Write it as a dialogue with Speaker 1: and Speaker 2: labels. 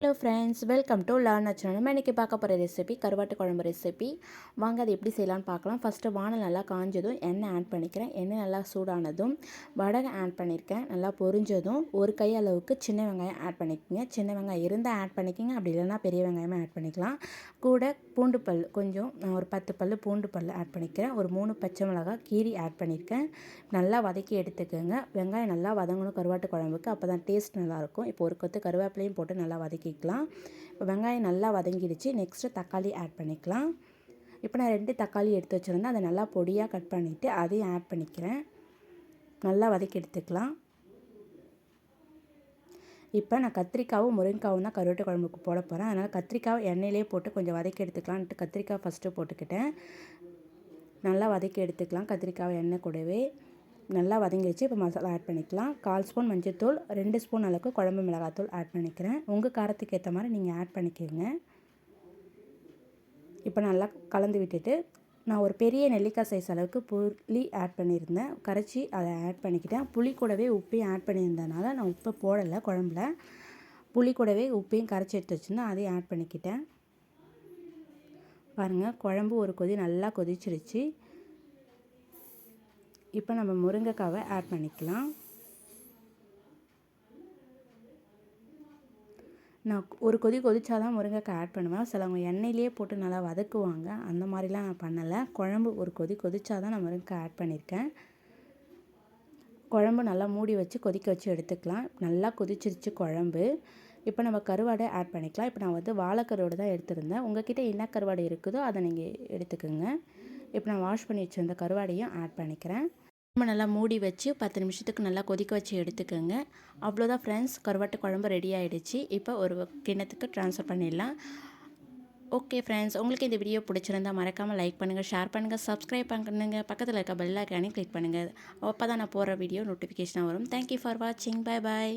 Speaker 1: Hello friends welcome to learn channel நம்ம இன்றைக்கி பார்க்க போகிற ரெசிபி கருவாட்டு குழம்பு ரெசிபி வாங்க அது எப்படி செய்யலாம்னு பார்க்கலாம். ஃபஸ்ட்டு வானல் நல்லா காஞ்சதும் எண்ணெய் ஆட் பண்ணிக்கிறேன். எண்ணெய் நல்லா சூடானதும் வடகை ஆட் பண்ணியிருக்கேன். நல்லா பொரிஞ்சதும் ஒரு கை அளவுக்கு சின்ன வெங்காயம் ஆட் பண்ணிக்கோங்க. சின்ன வெங்காயம் இருந்தால் ஆட் பண்ணிக்கோங்க. அப்படி இல்லைன்னா பெரிய வெங்காயமே ஆட் பண்ணிக்கலாம். கூட பூண்டு பல் கொஞ்சம் நான் ஒரு பத்து பல் பூண்டு பல் ஆட் பண்ணிக்கிறேன். ஒரு மூணு பச்சை மிளகாய் கீரி ஆட் பண்ணியிருக்கேன். நல்லா வதக்கி எடுத்துக்கோங்க. வெங்காயம் நல்லா வதங்கணும் கருவாட்டு குழம்புக்கு. அப்போ தான் டேஸ்ட் நல்லாயிருக்கும் இப்போ ஒரு கொத்து கருவேப்பிலையும் போட்டு நல்லா வதக்கி வதக்கிக்கலாம். இப்போ வெங்காயம் நல்லா வதங்கிடுச்சு. நெக்ஸ்ட்டு தக்காளி ஆட் பண்ணிக்கலாம். இப்போ நான் ரெண்டு தக்காளி எடுத்து வச்சுருந்தேன். அதை நல்லா பொடியாக கட் பண்ணிவிட்டு அதையும் ஆட் பண்ணிக்கிறேன். நல்லா வதக்கி எடுத்துக்கலாம். இப்போ நான் கத்திரிக்காவும் முருங்கைக்காவும் தான் கருவேட்டு குழம்புக்கு போட போகிறேன் அதனால் கத்திரிக்காவை எண்ணெயிலே போட்டு கொஞ்சம் வதக்கி எடுத்துக்கலான்ட்டு கத்திரிக்காய் ஃபஸ்ட்டு போட்டுக்கிட்டேன். நல்லா வதக்கி எடுத்துக்கலாம். கத்திரிக்காவை எண்ணெய் கூடவே. நல்லா வதங்கிடுச்சு இப்போ மசாலா ஆட் பண்ணிக்கலாம். கால் ஸ்பூன் மஞ்சள்தூள் ரெண்டு ஸ்பூன் அளவுக்கு குழம்பு மிளகாத்தூள் ஆட் பண்ணிக்கிறேன். உங்கள் காரத்துக்கு ஏற்ற மாதிரி நீங்கள் ஆட் பண்ணிக்கோங்க. இப்போ நல்லா கலந்து விட்டுட்டு நான் ஒரு பெரிய நெல்லிக்காய் சைஸ் அளவுக்கு புளி ஆட் பண்ணியிருந்தேன். கரைச்சி அதை ஆட் பண்ணிக்கிட்டேன். புளி கூடவே உப்பையும் ஆட் பண்ணியிருந்தனால நான் உப்பை போடலை குழம்புல. புளி கூடவே உப்பையும் கரைச்சி எடுத்து வச்சுருந்தேன் அதையும் ஆட் பண்ணிக்கிட்டேன். பாருங்கள் குழம்பு ஒரு கொதி நல்லா கொதிச்சிருச்சு. இப்போ நம்ம முருங்கைக்காவை ஆட் பண்ணிக்கலாம். நான் ஒரு கொதி கொதிச்சா தான் முருங்கைக்காய் ஆட் பண்ணுவேன். சிலவங்க எண்ணெயிலே போட்டு நல்லா வதக்குவாங்க. அந்த மாதிரிலாம் நான் பண்ணலை. குழம்பு ஒரு கொதி கொதிச்சா தான் நான் முருங்கைக்காய் ஆட் பண்ணியிருக்கேன் குழம்பு நல்லா மூடி வச்சு கொதிக்க வச்சு எடுத்துக்கலாம். நல்லா கொதிச்சிருச்சு குழம்பு. இப்போ நம்ம கருவாடை ஆட் பண்ணிக்கலாம். இப்போ நான் வந்து வாழைக்கருவாடு தான் எடுத்திருந்தேன். உங்ககிட்ட என்ன கருவாடு இருக்குதோ அதை நீங்கள் எடுத்துக்கோங்க. இப்போ நான் வாஷ் பண்ணி வச்சுருந்த கருவாடையும் ஆட் பண்ணிக்கிறேன். ரொம்ப நல்லா மூடி வச்சு பத்து நிமிஷத்துக்கு நல்லா கொதிக்க வச்சு எடுத்துக்கோங்க. அவ்வளோதான் ஃப்ரெண்ட்ஸ் கருவாட்டு குழம்பு ரெடி ஆகிடுச்சு இப்போ ஒரு கிண்ணத்துக்கு ட்ரான்ஸ்ஃபர் பண்ணிடலாம். ஓகே ஃப்ரெண்ட்ஸ் உங்களுக்கு இந்த வீடியோ பிடிச்சிருந்தா மறக்காமல் லைக் பண்ணுங்கள் ஷேர் பண்ணுங்கள் சப்ஸ்கிரைப் பண்ணுங்கள் பக்கத்தில் இருக்க பெல் ஐக்கானே கிளிக் பண்ணுங்கள் அப்போ தான் நான் போகிற வீடியோ நோட்டிஃபிகேஷனாக வரும். தேங்க்யூ ஃபார் வாட்சிங் பாய் பாய்